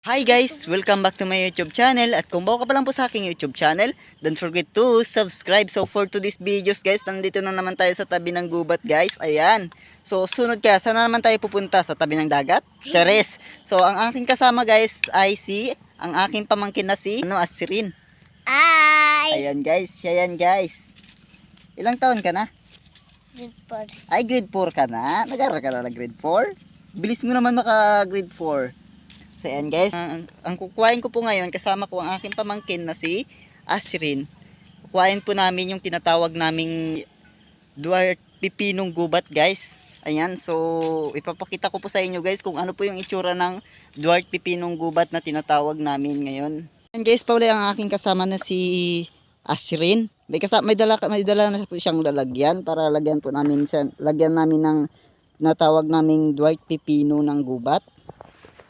Hi guys! Welcome back to my YouTube channel at kung bago ka pa lang po sa aking YouTube channel, don't forget to subscribe. So for today's videos guys, nandito na naman tayo sa tabi ng gubat guys. Ayan. So sunod ka, saan na naman tayo pupunta? Sa tabi ng dagat? Charis! So ang aking kasama guys ay si, ang aking pamangkin na si, ano, Asirin. Ay! Ayan guys, siya yan guys. Ilang taon ka na? Report. Ay, grade 4 ka na? Nag-aaral ka na ng grade 4? Bilis mo naman maka grade 4. So, ayan guys. Ang, ang kukuhain ko po ngayon, kasama ko ang aking pamangkin na si Asrin. Kukuhain po namin yung tinatawag naming Duarte Pipinong Gubat guys. Ayan, so ipapakita ko po sa inyo guys kung ano po yung itsura ng Duarte Pipinong Gubat na tinatawag namin ngayon. Ayan guys, pauli ang aking kasama na si Asrin. May kasama may dala may dala na po siyang lalagyan para lagyan po namin siya, lagyan namin ng natawag naming Dwight Pipino ng gubat.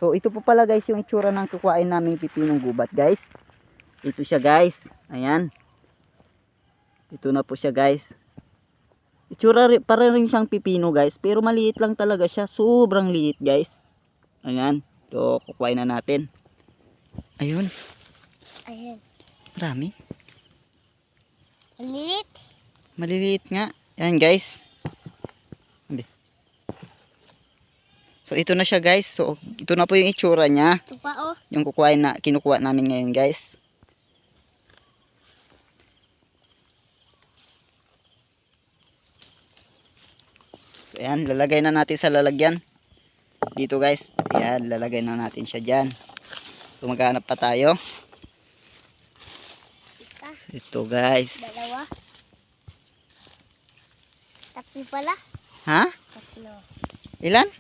So ito po pala guys yung itsura ng kukuhain naming pipinong gubat guys. Ito siya guys. Ayan. Ito na po siya guys. Itsura para rin siyang pipino guys pero maliit lang talaga siya. Sobrang liit guys. Ayan. So kukuhain na natin. Ayun. Ayan. Marami. Lilit. Maliliit nga. Ayan guys. So ito na siya guys. So ito na po yung itsura niya. Ito pa oh. Yung kukuhain na kinukuha namin ngayon guys. So ayan, lalagay na natin sa lalagyan. Dito guys. Ayan, lalagay na natin siya dyan. So maghanap pa tayo. Ito guys. Dalawa. Tatlo pala. Ha? Tatlo. Ilan?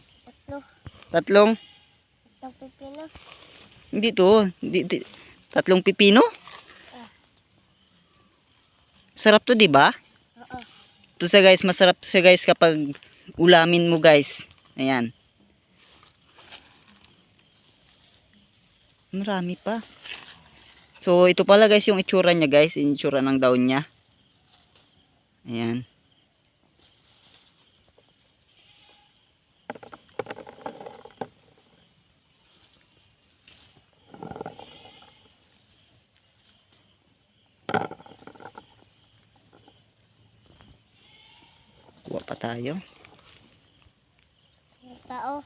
Tatlo. Tatlong? Tatlong pipino. Hindi to. Hindi, di- tatlong pipino? Ah. Sarap to, di ba? Oo. Ito sa guys, masarap to siya guys kapag ulamin mo guys. Ayan. Marami pa. So, ito pala guys yung itsura niya guys. Yung itsura ng daon niya. Ayan. Kuha pa tayo. Pa oh.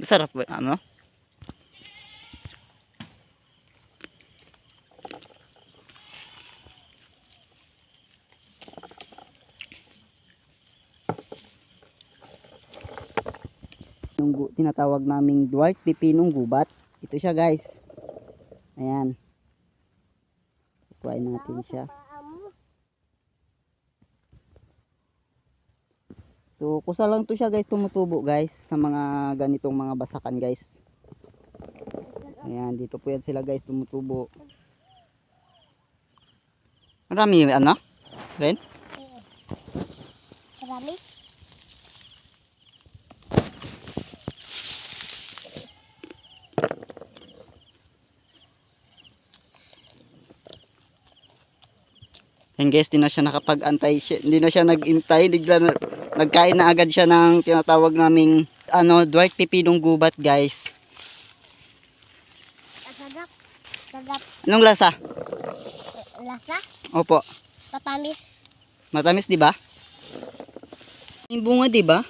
Masarap ba? Ano? Tinatawag naming Dwight Pipinong Gubat. Ito siya guys. Ayan. Kukuhain natin siya. So, kusa lang to siya guys, tumutubo guys sa mga ganitong mga basakan guys. Ayan, dito po yan sila guys, tumutubo. Marami ano? Ren? Marami. Yan guys, di na siya nakapag-antay. siya- Hindi na siya nag-intay. Bigla na, nagkain na agad siya ng tinatawag naming ano, Dwight Pipinong Gubat guys. Sagap. Sagap. Anong lasa? Lasa. Opo. Patamis. Matamis, di ba? Yung bunga, di ba?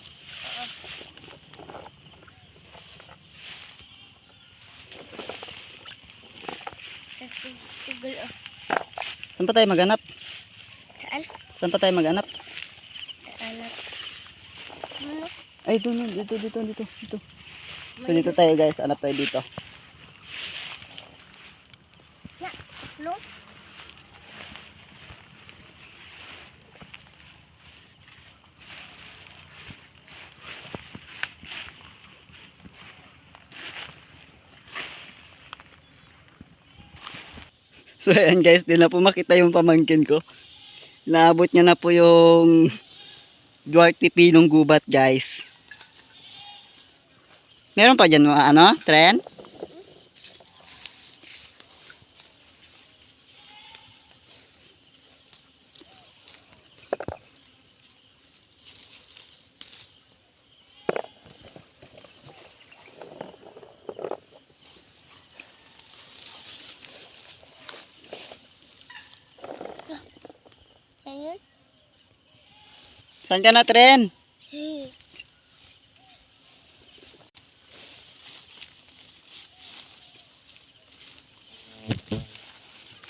Saan pa tayo maghanap? Saan? Pa tayo maghanap? Anak. Ano? Ay, doon, dito, dito, dito, dito. So, dito tayo guys, hanap tayo dito. No? So, ayan guys, di na po makita yung pamangkin ko. Naabot niya na po yung Duarte Pinong Gubat guys. Meron pa dyan mga ano, trend? Yun? Saan ka na, Tren?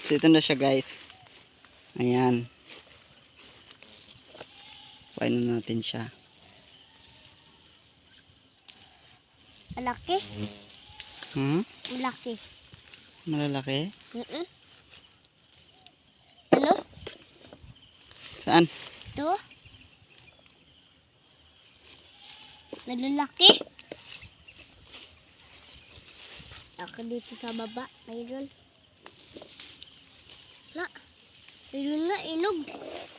Dito na siya, guys. Ayan. Kuhain na natin siya. Malaki. Hmm? Malaki. Malalaki? Mm-mm. Ano? Saan? Ito? Malalaki. Ako dito sa baba. Mayroon. Na. Mayroon nga inog.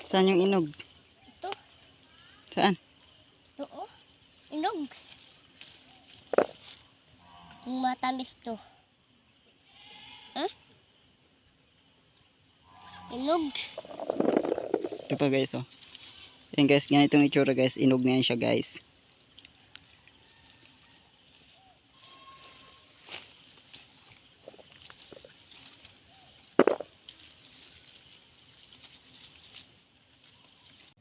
Saan yung inog? Ito. Saan? Ito oh. Inog. Yung matamis to. Huh? Inog. Ito pa, guys, oh. Ayan, guys. Ganitong itsura, guys. Inog na yan siya, guys.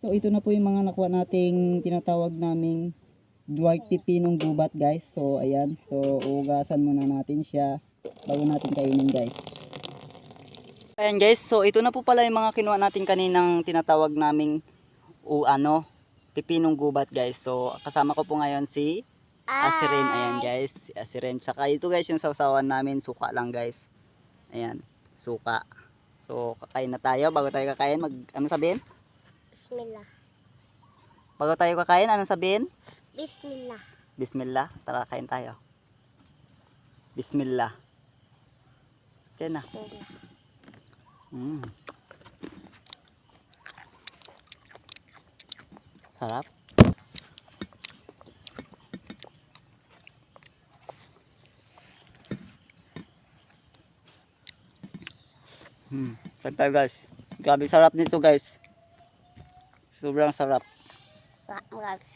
So ito na po yung mga nakuha nating tinatawag naming Dwight Pipinong gubat guys. So ayan, so ugasan muna natin siya bago natin kainin guys. Ayan guys, so ito na po pala yung mga kinuha natin kaninang tinatawag naming o ano, pipinong gubat guys. So kasama ko po ngayon si Asirin. Ayan guys, si Asirin. Saka ito guys yung sausawan namin, suka lang guys. Ayan, suka. So kakain na tayo bago tayo kakain. Mag ano sabihin? Bismillah. Bago tayo kakain, ano sabihin? Bismillah. Bismillah. Tara, kain tayo. Bismillah. Yan na. Bismillah. Mm. Sarap. Hmm. Tayo guys. Grabe sarap nito guys. Sobrang sarap. Wa- Wag.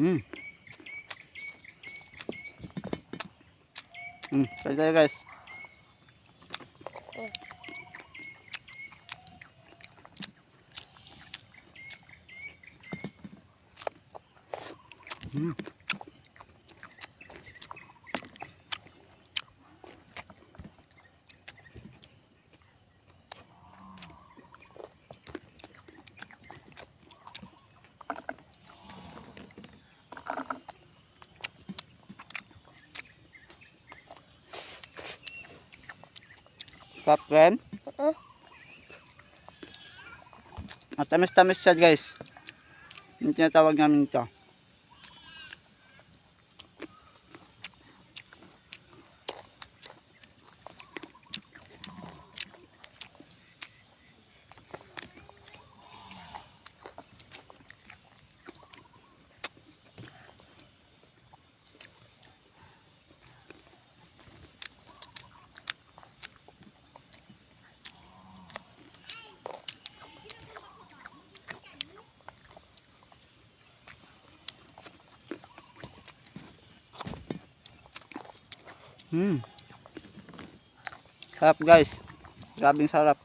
Hmm. Hmm, kain tayo guys. Hmm. Sarap rin. Oo. Matamis-tamis siya guys. Yung tinatawag namin ito. Hmm. Sarap guys. Grabing sarap.